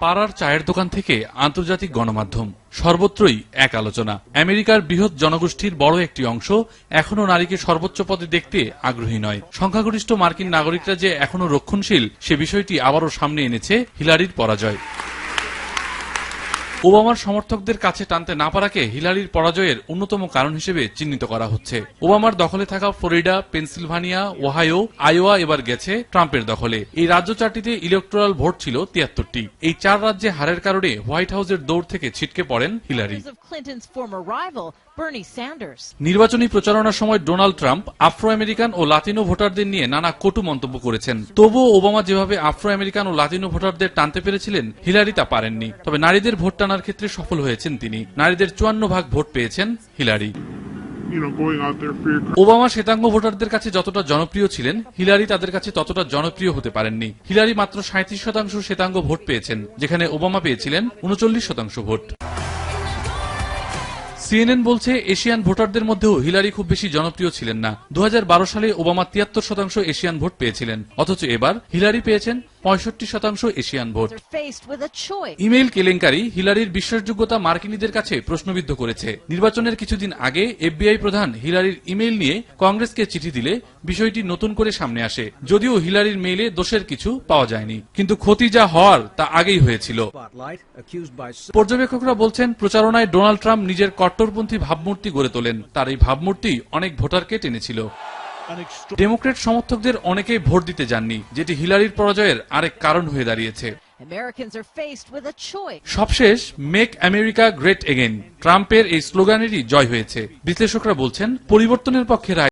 পাড়ার চায়ের দোকান থেকে আন্তর্জাতিক গণমাধ্যম, সর্বত্রই এক আলোচনা। আমেরিকার বৃহৎ জনগোষ্ঠীর বড় একটি অংশ এখনও নারীকে সর্বোচ্চ পদে দেখতে আগ্রহী নয়। সংখ্যাগরিষ্ঠ মার্কিন নাগরিকরা যে এখনও রক্ষণশীল, সে বিষয়টি আবারও সামনে এনেছে হিলারির পরাজয়। ওবামার সমর্থকদের কাছে টানতে না পারাকে হিলারির পরাজয়ের অন্যতম কারণ হিসেবে চিহ্নিত করা হচ্ছে। ওবামার দখলে থাকা ফ্লোরিডা পেনসিলভানিয়া ওহাইও আইওয়া এবার গেছে ট্রাম্পের দখলে। এই রাজ্য চারটিতে ইলেকট্রাল ভোট ছিল তিয়াত্তরটি। এই চার রাজ্যে হারের কারণে হোয়াইট হাউসের দৌড় থেকে ছিটকে পড়েন হিলারি. নির্বাচনী প্রচারণার সময় ডোনাল্ড ট্রাম্প আফ্রো আমেরিকান ও লাতিনো ভোটারদের নিয়ে নানা কটু মন্তব্য করেছেন। তবুও ওবামা যেভাবে আফ্রো আমেরিকান ও লাতিনো ভোটারদের টানতে পেরেছিলেন হিলারি তা পারেননি। তবে নারীদের ভোট টানার ক্ষেত্রে সফল হয়েছেন তিনি। নারীদের চুয়ান্ন ভাগ ভোট পেয়েছেন হিলারি। ওবামা শ্বেতাঙ্গ ভোটারদের কাছে যতটা জনপ্রিয় ছিলেন হিলারি তাদের কাছে ততটা জনপ্রিয় হতে পারেননি। হিলারি মাত্র সাঁত্রিশ শতাংশ শ্বেতাঙ্গ ভোট পেয়েছেন যেখানে ওবামা পেয়েছিলেন উনচল্লিশ শতাংশ ভোট। সিএনএন বলছে এশিয়ান ভোটারদের মধ্যেও হিলারি খুব বেশি জনপ্রিয় ছিলেন না। দু হাজার বারো সালে ওবামা তিয়াত্তর শতাংশ এশিয়ান ভোট পেয়েছিলেন অথচ এবার হিলারি পেয়েছেন পঁয়ষট্টি শতাংশ এশিয়ান ভোট. ইমেইল কেলেঙ্কারি হিলারির বিশ্বাসযোগ্যতা মার্কিনীদের কাছে প্রশ্নবিদ্ধ করেছে। নির্বাচনের কিছুদিন আগে এফবিআই প্রধান হিলারির ইমেইল নিয়ে কংগ্রেসকে চিঠি দিলে বিষয়টি নতুন করে সামনে আসে। যদিও হিলারির মেইলে দোষের কিছু পাওয়া যায়নি। কিন্তু ক্ষতি যা হওয়ার তা আগেই হয়েছিল। পর্যবেক্ষকরা বলছেন প্রচারণায় ডোনাল্ড ট্রাম্প নিজের কট্টরপন্থী ভাবমূর্তি গড়ে তোলেন। তার এই ভাবমূর্তি অনেক ভোটারকে টেনেছিল। ডেমোক্রেট সমর্থকদের অনেকেই ভোট দিতে যাননি যেটি হিলারির পরাজয়ের আরেক কারণ হয়ে দাঁড়িয়েছে. সবশেষ মেক আমেরিকা গ্রেট এগেন ট্রাম্পের এই স্লোগানেরই জয় হয়েছে বিশ্লেষকরা বলছেন পরিবর্তনের পক্ষে রায়